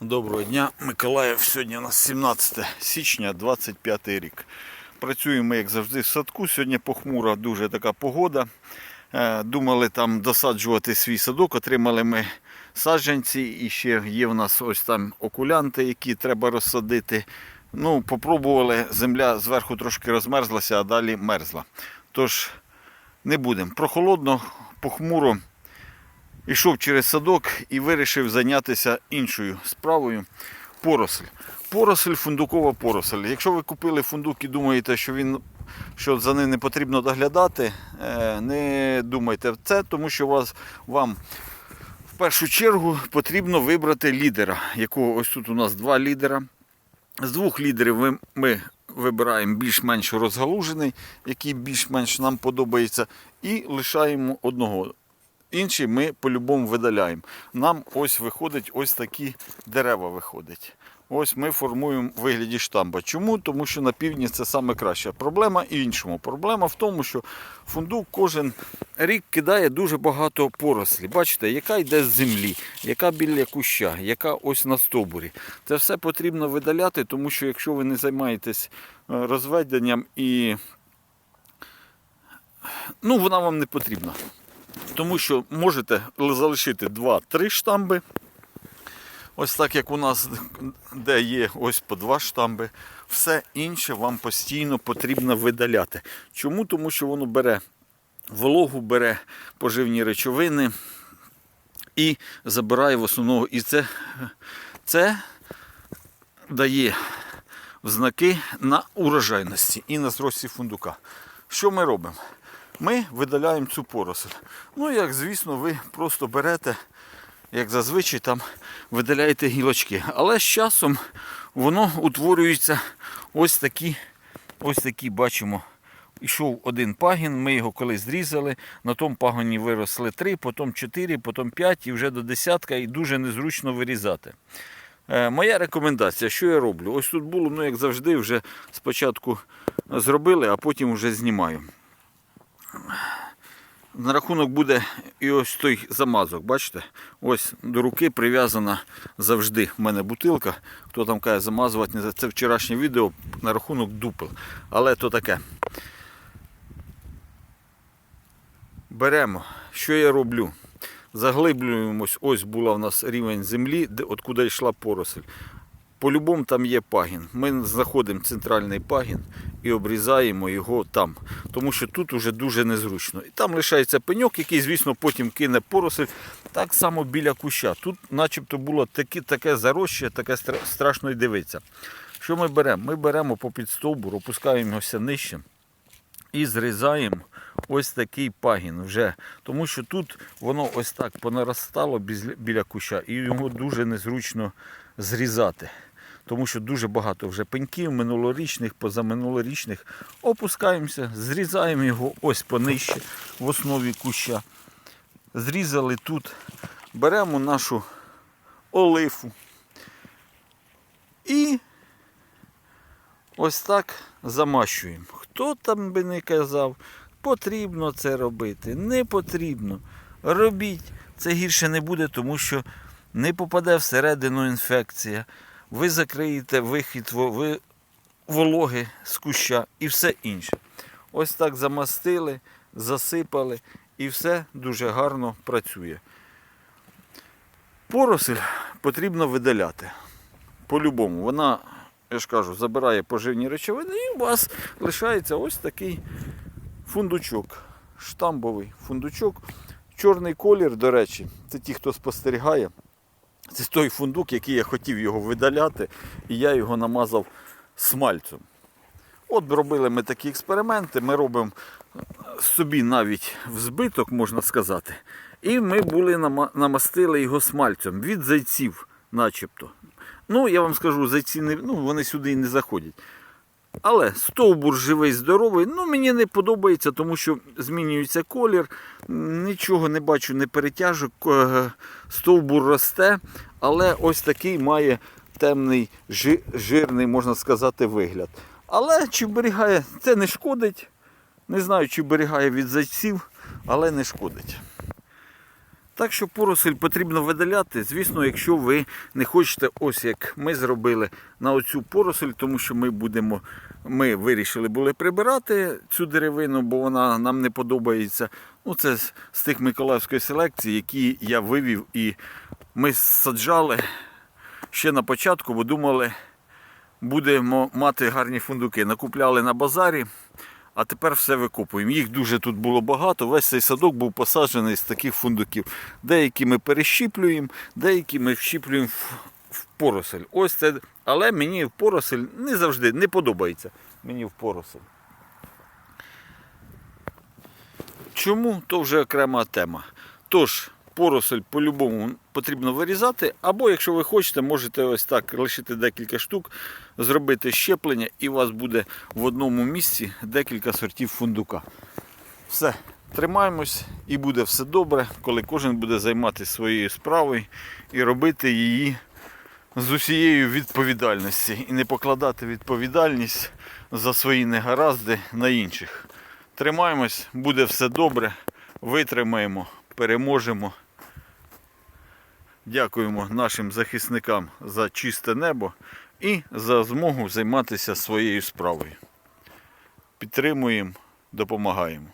Доброго дня, Миколаїв. Сьогодні у нас 17 січня, 25 рік. Працюємо, як завжди, в садку. Сьогодні похмура дуже така погода. Е, Думали там досаджувати свій садок, отримали ми саджанці і ще є в нас ось там окулянти, які треба розсадити. Ну, попробували, земля зверху трошки розмерзлася, а далі мерзла. Тож не будемо. Прохолодно, похмуро. Ішов через садок і вирішив зайнятися іншою справою. Поросль. Поросль, фундукова поросль. Якщо ви купили фундук і думаєте, що він що за ним не потрібно доглядати, е, не думайте це, тому що вас, вам в першу чергу потрібно вибрати лідера, якого ось тут у нас два лідера. З двох лідерів ви- ми вибираємо більш-менш розгалужений, який більш-менш нам подобається, і лишаємо одного. Інші ми по-любому видаляємо. Нам ось виходить ось такі дерева виходять. Ось ми формуємо в вигляді штамба. Чому? Тому що на півдні це саме краще. Проблема в іншому. Проблема в тому, що фундук кожен рік кидає дуже багато порослі. Бачите, яка йде з землі, яка біля куща, яка ось на стовбурі. Це все потрібно видаляти, тому що якщо ви не займаєтесь е, розведенням і ну, вона вам не потрібна. Тому що можете залишити 2-3 штамби. Ось так як у нас, де є ось по два штамби. Все інше вам постійно потрібно видаляти. Чому? Тому що воно бере вологу, бере поживні речовини і забирає в основному. І це, це дає знаки на урожайності і на зрості фундука. Що ми робимо? Ми видаляємо цю поросль. Ну, як звісно, ви просто берете, як зазвичай, там видаляєте гілочки. Але з часом воно утворюється ось такі, ось такі бачимо. Ішов один пагін, ми його колись зрізали, на тому пагоні виросли три, потім чотири, потім п'ять і вже до десятка, і дуже незручно вирізати. Е, Моя рекомендація, що я роблю? Ось тут було, ну як завжди, вже спочатку зробили, а потім вже знімаю. На рахунок буде і ось той замазок, бачите? Ось до руки прив'язана завжди в мене бутилка. Хто там каже замазувати, не це вчорашнє відео на рахунок дупел. Але то таке. Беремо, що я роблю? Заглиблюємось, ось була в нас рівень землі, де, откуда йшла поросль. По-любому там є пагін. Ми знаходимо центральний пагін і обрізаємо його там. Тому що тут уже дуже незручно. І там лишається пеньок, який, звісно, потім кине поросль. Так само біля куща. Тут начебто було таке, таке зарощення, таке страшно й дивитися. Що ми беремо? Ми беремо по підстовбур, опускаємося нижче і зрізаємо ось такий пагін вже. Тому що тут воно ось так понаростало біля куща і його дуже незручно зрізати. Тому що дуже багато вже пеньків минулорічних, позаминулорічних. Опускаємося, зрізаємо його ось понижче в основі куща. Зрізали тут, беремо нашу олифу і ось так замащуємо. Хто там би не казав, потрібно це робити, не потрібно. Робіть. Це гірше не буде, тому що не попаде всередину інфекція. Ви закриєте вихід ви- вологи з куща і все інше. Ось так замастили, засипали і все дуже гарно працює. Поросль потрібно видаляти. По-любому. Вона, я ж кажу, забирає поживні речовини і у вас лишається ось такий фундучок. Штамбовий фундучок. Чорний колір, до речі, це ті, хто спостерігає. Це той фундук, який я хотів його видаляти, і я його намазав смальцем. От робили ми такі експерименти, ми робимо собі навіть в збиток, можна сказати. І ми були намастили його смальцем від зайців, начебто. Ну, я вам скажу, зайці не, ну, вони сюди і не заходять. Але стовбур живий, здоровий, ну мені не подобається, тому що змінюється колір, нічого не бачу, не перетяжок, е, стовбур росте, але ось такий має темний, жи- жирний, можна сказати, вигляд. Але чи вберігає, це не шкодить. Не знаю, чи вберігає від зайців, але не шкодить. Так що поросль потрібно видаляти, звісно, якщо ви не хочете, ось як ми зробили на оцю поросль, тому що ми будемо, ми вирішили були прибирати цю деревину, бо вона нам не подобається. Ну, це з тих Миколаївської селекції, які я вивів і ми саджали ще на початку, бо думали, будемо мати гарні фундуки. Накупляли на базарі, а тепер все викопуємо. Їх дуже тут було багато. Весь цей садок був посаджений з таких фундуків. Деякі ми перещіплюємо, деякі ми вщіплюємо в, поросель. Ось це. Але мені в поросель не завжди не подобається. Мені в поросель. Чому то вже окрема тема. Тож, поросель по-любому потрібно вирізати, або якщо ви хочете, можете ось так лишити декілька штук, зробити щеплення, і у вас буде в одному місці декілька сортів фундука. Все, тримаємось і буде все добре, коли кожен буде займатися своєю справою і робити її з усією відповідальністю і не покладати відповідальність за свої негаразди на інших. Тримаємось, буде все добре, витримаємо, переможемо. Дякуємо нашим захисникам за чисте небо і за змогу займатися своєю справою. Підтримуємо, допомагаємо.